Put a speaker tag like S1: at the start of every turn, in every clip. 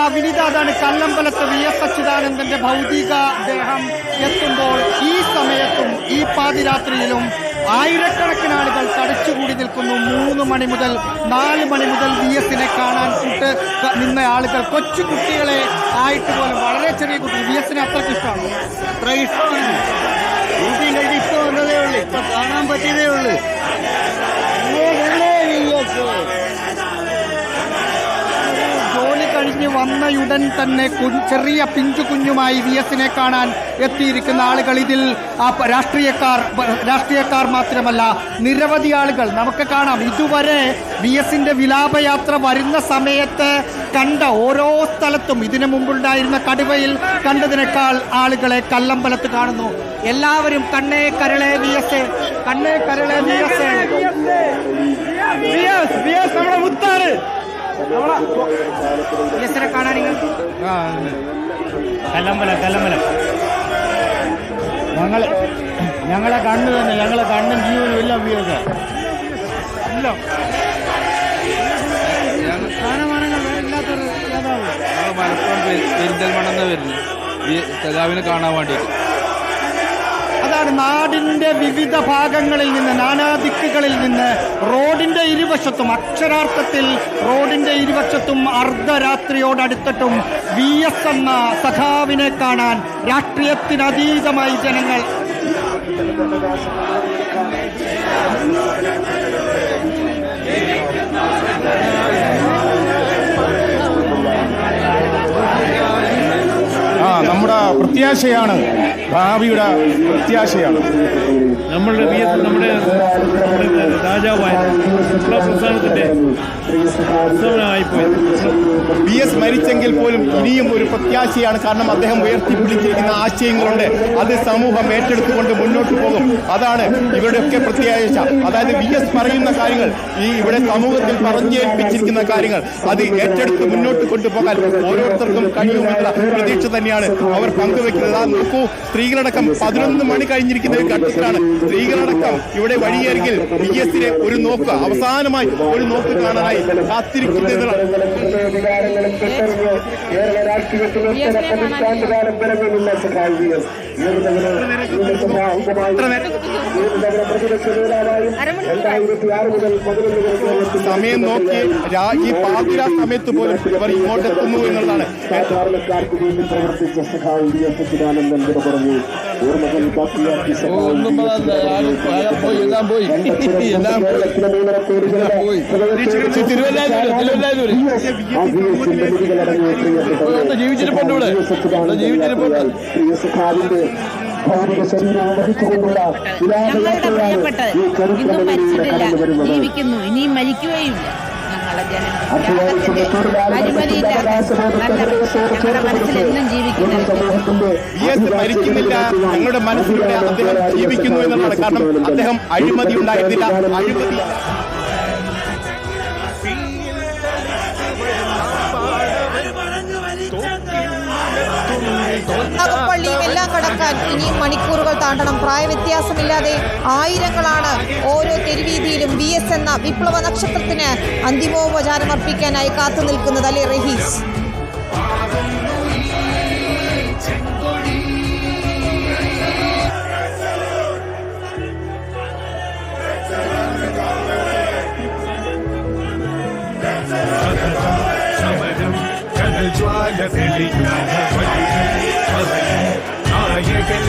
S1: ആ വിനിത അതാണ് കല്ലമ്പലത്ത് V S അച്യുതാനന്ദന്റെ ഭൗതിക ദേഹം എത്തുമ്പോൾ ഈ സമയത്തും ഈ പാതിരാത്രിയിലും ആയിരക്കണക്കിന് ആളുകൾ തടിച്ചുകൂടി നിൽക്കുന്നു. മൂന്ന് മണി മുതൽ നാല് മണി മുതൽ വി എസിനെ കാണാൻ കൂട്ട് നിന്ന ആളുകൾ. കൊച്ചു കുട്ടികളെ ആയിട്ട് പോലും വളരെ ചെറിയ കുട്ടികൾ വി എസിനെ അത്രയ്ക്ക് ഇഷ്ടമാണ്.
S2: അത്ര ഇഷ്ടമാണ്. ഇപ്പൊ വന്നതേ ഉള്ളു. ഇപ്പൊ കാണാൻ പറ്റിയതേ ഉള്ളു.
S1: വന്നയുടൻ തന്നെ ചെറിയ പിഞ്ചു കുഞ്ഞുമായി വി എസിനെ കാണാൻ എത്തിയിരിക്കുന്ന ആളുകൾ ഇതിൽ രാഷ്ട്രീയക്കാർ രാഷ്ട്രീയക്കാർ മാത്രമല്ല നിരവധി ആളുകൾ. നമുക്ക് കാണാം ഇതുവരെ വി എസിന്റെ വിലാപയാത്ര വരുന്ന സമയത്ത് കണ്ട ഓരോ സ്ഥലത്തും ഇതിനു മുമ്പുണ്ടായിരുന്ന കടുവയിൽ കണ്ടതിനേക്കാൾ ആളുകളെ കല്ലമ്പലത്ത് കാണുന്നു. എല്ലാവരും കണ്ണേ കരളെ വി എസ് കണ്ണേ കരളെ വി എസ് നമ്മുടെ മുത്താണ് കല്ലമ്പല കാണാൻ
S2: കല്ലമ്പലം കല്ലമ്പലം ഞങ്ങളെ ഞങ്ങളെ കണ്ണു തന്നെ ഞങ്ങളെ കണ്ണും ജീവനും എല്ലാം ഉപയോഗിക്കാം.
S1: ഇല്ല
S3: മലപ്പുറം പെരിന്തൽമണ്ണെന്ന് വരുന്നു. ഈ സഖാവിനെ കാണാൻ വേണ്ടിയിട്ട്.
S1: അതാണ് നാടിന്റെ വിവിധ ഭാഗങ്ങളിൽ നിന്ന് നാനാദിക്കുകളിൽ നിന്ന് റോഡിന്റെ ഇരുവശത്തും അക്ഷരാർത്ഥത്തിൽ റോഡിന്റെ ഇരുവശത്തും അർദ്ധരാത്രിയോടടുത്തിട്ടും വി എസ് എന്ന സഖാവിനെ കാണാൻ രാഷ്ട്രീയത്തിനതീതമായി ജനങ്ങൾ
S4: ആ നമ്മുടെ പ്രത്യാശയാണ് ഭാവിയുടെ പ്രത്യാശയാണ്.
S5: നമ്മളുടെ വി എസ് നമ്മുടെ നമ്മുടെ രാജാവായ വിപ്ലവ പ്രസ്ഥാനത്തിന്റെ
S4: ബി എസ് മരിച്ചെങ്കിൽ പോലും ഇനിയും ഒരു പ്രത്യാശയാണ്. കാരണം അദ്ദേഹം ഉയർത്തിപ്പിടിച്ചിരിക്കുന്ന ആശയങ്ങളുണ്ട്. അത് സമൂഹം ഏറ്റെടുത്തുകൊണ്ട് മുന്നോട്ട് പോകും. അതാണ് ഇവരുടെയൊക്കെ പ്രത്യാശ. അതായത് ബി എസ് പറയുന്ന കാര്യങ്ങൾ ഈ ഇവിടെ സമൂഹത്തിൽ പറഞ്ഞേൽപ്പിച്ചിരിക്കുന്ന കാര്യങ്ങൾ അത് ഏറ്റെടുത്ത് മുന്നോട്ട് കൊണ്ടുപോകാൻ ഓരോരുത്തർക്കും കഴിയുമെന്നുള്ള പ്രതീക്ഷ തന്നെയാണ് അവർ പങ്കുവെക്കുന്നത്. നോക്കൂ സ്ത്രീകളടക്കം പതിനൊന്ന് മണി കഴിഞ്ഞിരിക്കുന്ന ഒരു ഘട്ടത്തിലാണ്. സ്ത്രീകളടക്കം ഇവിടെ വഴിയരികിൽ ബി എസിനെ ഒരു നോക്ക് അവസാനമായി ഒരു നോക്ക് കാണാനായി കാത്തിരിക്കുന്നതാണ് സമയം നോക്കി ഈ പാതിര സമയത്ത് പോലും ഇവർ ഇങ്ങോട്ടെത്തുന്നു എന്നുള്ളതാണ്.
S6: പ്രവർത്തിച്ച എസ് സച്ചിദാനന്ദൻ പറഞ്ഞു ബാക്കിയാക്കി
S3: പോയി എല്ലാം പോയി എല്ലാം
S6: കേരളത്തിലെ മൂന്നര കോടി
S3: ജീവിച്ചിരിപ്പുണ്ട് ഇവിടെ. ഇവിടെ ജീവിച്ചിരിപ്പുണ്ട്.
S6: പ്രിയ സഖാവിന്റെ ഭൗതിക ശരീരം വഹിച്ചുകൊണ്ടുള്ള
S7: ഞങ്ങളുടെ പ്രിയപ്പെട്ടത്
S6: ഈ
S7: ഇന്നും
S6: ചരിത്രങ്ങളിലൂടെ
S7: മരിച്ചിട്ടില്ല
S6: കടന്നു വരുന്നത്
S4: എസ് മരിക്കുന്നില്ല ഞങ്ങളുടെ മനസ്സിലൂടെ അദ്ദേഹം ജീവിക്കുന്നു എന്നുള്ളതാണ് കാരണം അദ്ദേഹം അഴിമതി ഉണ്ടായിരുന്നില്ല അഴിമതി
S8: എല്ലാം കടക്കാൻ ഇനിയും മണിക്കൂറുകൾ താണ്ടണം. പ്രായവ്യത്യാസമില്ലാതെ ആയിരങ്ങളാണ് ഓരോ തെരുവീതിയിലും വി എസ് എന്ന വിപ്ലവ നക്ഷത്രത്തിന് അന്തിമോപചാരം അർപ്പിക്കാനായി കാത്തു നിൽക്കുന്നത് അല്ലെ റഹീസ്?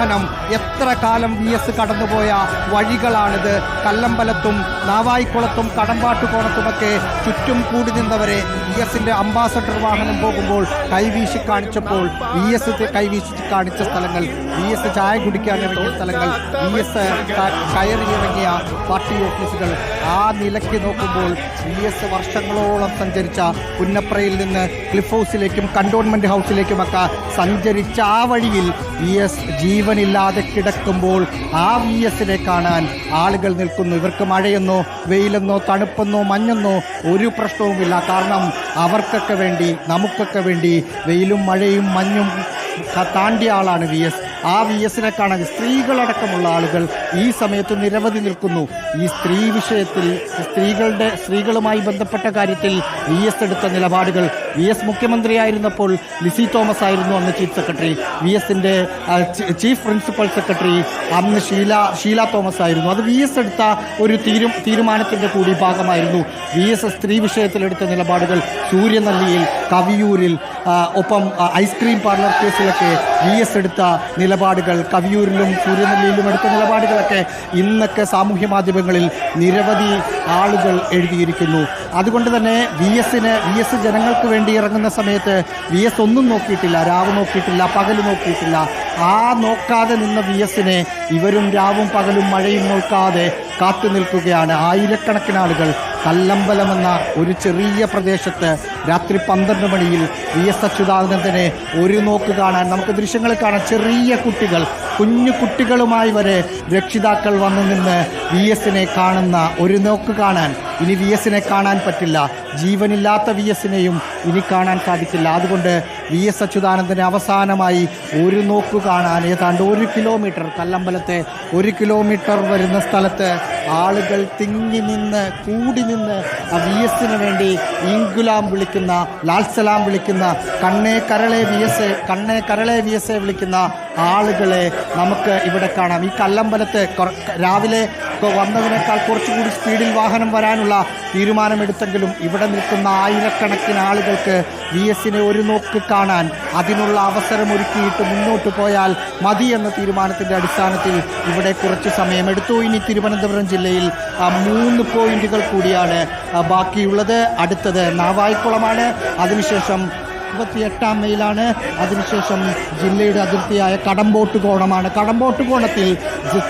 S1: വാഹനം എത്ര കാലം വി എസ് കടന്നുപോയ വഴികളാണിത്. കല്ലമ്പലത്തും നാവായിക്കുളത്തും കടമ്പാട്ടുകോണത്തുമൊക്കെ ചുറ്റും കൂടി നിന്നവരെ വി എസിന്റെ അംബാസഡർ വാഹനം പോകുമ്പോൾ കൈവീശി കാണിച്ചപ്പോൾ വി എസ് കൈവീശി കാണിച്ച സ്ഥലങ്ങൾ വി എസ് ചായ കുടിക്കാൻ ഇറങ്ങിയ സ്ഥലങ്ങൾ വി എസ് കയറിയിറങ്ങിയ പാർട്ടി ഓഫീസുകൾ. ആ നിലയ്ക്ക് നോക്കുമ്പോൾ വി എസ് വർഷങ്ങളോളം സഞ്ചരിച്ച പുന്നപ്രയിൽ നിന്ന് ക്ലിഫ് ഹൗസിലേക്കും കണ്ടോൺമെന്റ് ഹൗസിലേക്കുമൊക്കെ സഞ്ചരിച്ച ആ വഴിയിൽ വി എസ് ജീവനില്ലാതെ കിടക്കുമ്പോൾ ആ വി എസിനെ കാണാൻ ആളുകൾ നിൽക്കുന്നു. ഇവർക്ക് മഴയെന്നോ വെയിലെന്നോ തണുപ്പെന്നോ മഞ്ഞെന്നോ ഒരു പ്രശ്നവുമില്ല. കാരണം അവർക്കൊക്കെ വേണ്ടി നമുക്കൊക്കെ വേണ്ടി വെയിലും മഴയും മഞ്ഞും താണ്ടിയ ആളാണ് വി എസ് ആ വി എസിനെ കാണാൻ സ്ത്രീകളടക്കമുള്ള ആളുകൾ ഈ സമയത്ത് നിരവധി നിൽക്കുന്നു. ഈ സ്ത്രീ വിഷയത്തിൽ സ്ത്രീകളുടെ സ്ത്രീകളുമായി ബന്ധപ്പെട്ട കാര്യത്തിൽ വി എസ് എടുത്ത നിലപാടുകൾ വി എസ് മുഖ്യമന്ത്രിയായിരുന്നപ്പോൾ ലിസി തോമസ് ആയിരുന്നു അന്ന് ചീഫ് സെക്രട്ടറി. വി എസിന്റെ ചീഫ് പ്രിൻസിപ്പൽ സെക്രട്ടറി അന്ന് ഷീല ഷീല തോമസ് ആയിരുന്നു. അത് വി എസ് എടുത്ത ഒരു തീരു തീരുമാനത്തിന്റെ കൂടി ഭാഗമായിരുന്നു. വി എസ് സ്ത്രീ വിഷയത്തിലെടുത്ത നിലപാടുകൾ സൂര്യനല്ലിയിൽ കവിയൂരിൽ ഒപ്പം ഐസ്ക്രീം പാർലർ കേസിലൊക്കെ വി എസ് എടുത്ത നിലപാടുകൾ കവിയൂരിലും സൂര്യനെല്ലിയിലും എടുത്ത നിലപാടുകളൊക്കെ ഇന്നൊക്കെ സാമൂഹ്യ മാധ്യമങ്ങളിൽ നിരവധി ആളുകൾ എഴുതിയിരിക്കുന്നു. അതുകൊണ്ട് തന്നെ വി എസിന് വി എസ് ജനങ്ങൾക്ക് വേണ്ടി ഇറങ്ങുന്ന സമയത്ത് വി എസ് ഒന്നും നോക്കിയിട്ടില്ല രാവ് നോക്കിയിട്ടില്ല പകൽ നോക്കിയിട്ടില്ല. ആ നോക്കാതെ നിന്ന വി എസിനെ ഇവരും രാവും പകലും മഴയും നോക്കാതെ കാത്തു നിൽക്കുകയാണ് ആയിരക്കണക്കിന് ആളുകൾ കല്ലമ്പലമെന്ന ഒരു ചെറിയ പ്രദേശത്ത് രാത്രി പന്ത്രണ്ട് മണിയിൽ വി എസ് അച്യുതാനന്ദനെ ഒരു നോക്ക് കാണാൻ നമുക്ക് ദൃശ്യങ്ങൾ കാണാൻ ചെറിയ കുട്ടികൾ കുഞ്ഞു കുട്ടികളുമായി വരെ രക്ഷിതാക്കൾ വന്നു നിന്ന് വി എസിനെ കാണുന്ന ഒരു നോക്ക് കാണാൻ. ഇനി വി എസിനെ കാണാൻ പറ്റില്ല. ജീവനില്ലാത്ത വി എസിനെയും ഇനി കാണാൻ സാധിക്കില്ല. അതുകൊണ്ട് വി എസ് അച്യുതാനന്ദനെ അവസാനമായി ഒരു നോക്ക് കാണാൻ ഏതാണ്ട് ഒരു കിലോമീറ്റർ കല്ലമ്പലത്തെ ഒരു കിലോമീറ്റർ വരുന്ന സ്ഥലത്ത് ആളുകൾ തിങ്ങി നിന്ന് കൂടി നിന്ന് ആ വി എസിന് വേണ്ടി ഇങ്കുലാം വിളിക്കുന്ന ലാൽസലാം വിളിക്കുന്ന കണ്ണേ കരളെ വി എസ് കണ്ണേ കരളെ വി എസ് വിളിക്കുന്ന ആളുകളെ നമുക്ക് ഇവിടെ കാണാം. ഈ കല്ലമ്പലത്ത് രാവിലെ വന്നതിനേക്കാൾ കുറച്ചുകൂടി സ്പീഡിൽ വാഹനം വരാനുള്ള തീരുമാനമെടുത്തെങ്കിലും ഇവിടെ നിൽക്കുന്ന ആയിരക്കണക്കിന് ആളുകൾക്ക് വി എസിനെ ഒരു നോക്ക് കാണാൻ അതിനുള്ള അവസരം ഒരുക്കിയിട്ട് മുന്നോട്ട് പോയാൽ മതി എന്ന തീരുമാനത്തിന്റെ അടിസ്ഥാനത്തിൽ ഇവിടെ കുറച്ച് സമയമെടുത്തു. ഇനി തിരുവനന്തപുരം ജില്ലയിൽ മൂന്ന് പോയിന്റുകൾ കൂടിയാണ് ബാക്കിയുള്ളത്. അടുത്തത് നാവായിക്കുളമാണ്. അതിനുശേഷം ഇരുപത്തിയെട്ടാം മൈലാണ്. അതിനുശേഷം ജില്ലയുടെ അതിർത്തിയായ കടമ്പോട്ട് കോണമാണ്. കടമ്പോട്ട് കോണത്തിൽ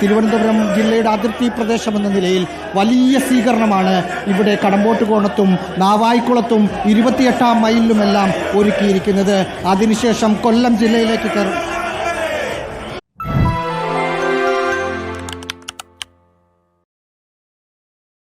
S1: തിരുവനന്തപുരം ജില്ലയുടെ അതിർത്തി പ്രദേശം എന്ന നിലയിൽ വലിയ സ്വീകരണമാണ് ഇവിടെ കടമ്പോട്ട് കോണത്തും നാവായിക്കുളത്തും ഇരുപത്തിയെട്ടാം മൈലിലുമെല്ലാം ഒരുക്കിയിരിക്കുന്നത്. അതിനുശേഷം കൊല്ലം ജില്ലയിലേക്ക്